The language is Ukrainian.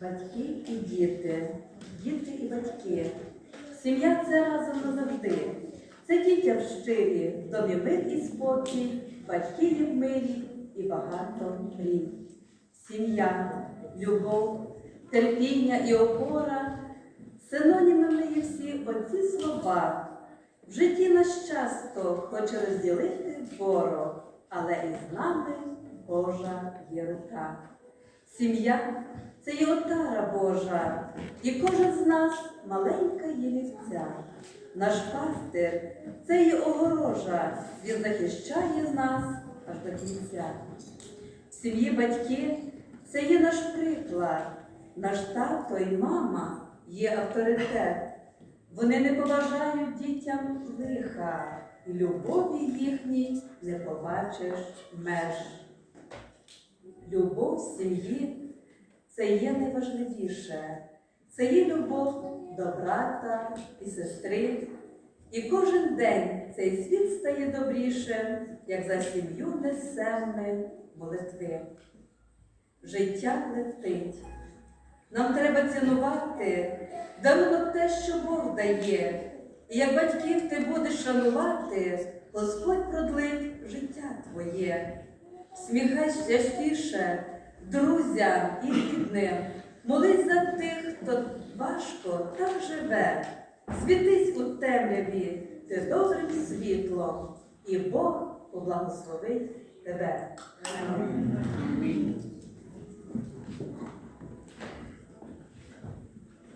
батьки і діти, діти і батьки. Сім'я це разом назавжди. Це дітям щирі, в домі мир і спокій, батьки є милі і багато мрій. Сім'я, любов, терпіння і опора. Синонімами є всі оці слова. В житті нас часто хоче розділити ворог, але і з нами Божа є рука. Сім'я це є отара Божа, і кожен з нас маленька є вівця. Наш пастир це є огорожа, він захищає нас аж до кінця. В сім'ї батьки це є наш приклад, наш тато і мама є авторитет. Вони не поважають дітям лиха, і любові їхній не побачиш меж. Любов сім'ї це є найважливіше. Це є любов до брата і сестри. І кожен день цей світ стає добрішим, як за сім'ю несемо молитви. Життя летить. Нам треба цінувати дарунок те, що Бог дає. І як батьків ти будеш шанувати, Господь продлить життя твоє. Сміхай частіше друзям і рідним. Молись за тих, хто важко там живе. Світись у темряві, ти добрим світлом, і Бог поблагословить тебе.